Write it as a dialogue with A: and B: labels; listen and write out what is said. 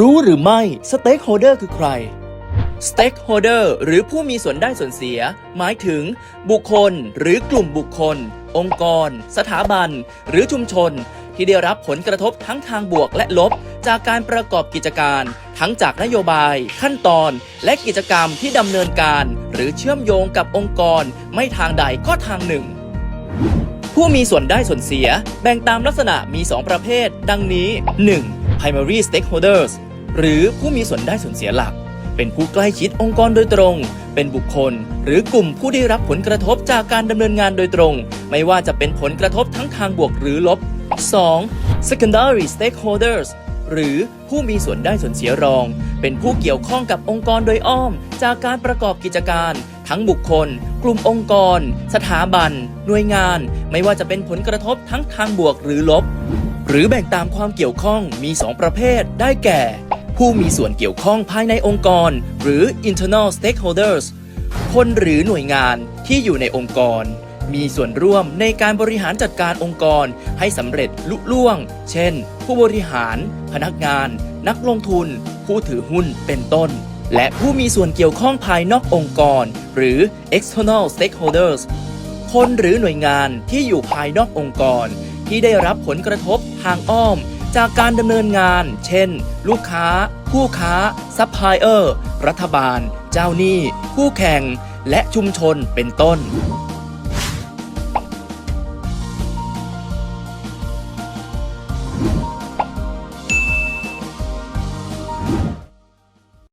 A: รู้หรือไม่ Stakeholder คือใคร Stakeholder หรือผู้มีส่วนได้ส่วนเสีย หมายถึง บุคคลหรือกลุ่มบุคคล องค์กร สถาบัน หรือชุมชน ที่ได้รับผลกระทบทั้งทางบวกและลบ จากการประกอบกิจการ ทั้งจากนโยบาย ขั้นตอน และกิจกรรมที่ดำเนินการ หรือเชื่อมโยงกับองค์กร ไม่ทางใดก็ทางหนึ่ง ผู้มีส่วนได้ส่วนเสีย แบ่งตามลักษณะมี 2 ประเภท ดังนี้ 1. Primary stakeholders หรือผู้มีส่วนได้ส่วนเสียหลัก เป็นผู้ใกล้ชิดองค์กรโดยตรง เป็นบุคคล หรือกลุ่มผู้ได้รับผลกระทบจากการดำเนินงานโดยตรง ไม่ว่าจะเป็นผลกระทบทั้งทางบวกหรือลบ 2. secondary stakeholders หรือผู้มีส่วนได้ส่วนเสียรอง เป็นผู้เกี่ยวข้องกับองค์กรโดยอ้อม จากการประกอบกิจการ ทั้งบุคคล กลุ่มองค์กร สถาบัน หน่วยงาน ไม่ว่าจะเป็นผลกระทบทั้งทางบวกหรือลบ หรือแบ่งตามความเกี่ยวข้องมี 2 ประเภท ได้แก่ ผู้มีส่วนเกี่ยวข้องภายในองค์กร หรือ internal stakeholders คนหรือหน่วยงานที่อยู่ในองค์กร มีส่วนร่วมในการบริหารจัดการองค์กรให้สำเร็จลุล่วง เช่น ผู้บริหาร พนักงาน นักลงทุน ผู้ถือหุ้นเป็นต้น และผู้มีส่วนเกี่ยวข้องภายนอกองค์กร หรือ external stakeholders คนหรือหน่วยงานที่อยู่ภายนอกองค์กร ที่ได้รับผลกระทบ ทางอ้อม จากการดำเนินงาน เช่น ลูกค้า ผู้ค้า ซัพพลายเออร์ รัฐบาล เจ้าหนี้ คู่แข่ง และชุมชนเป็นต้น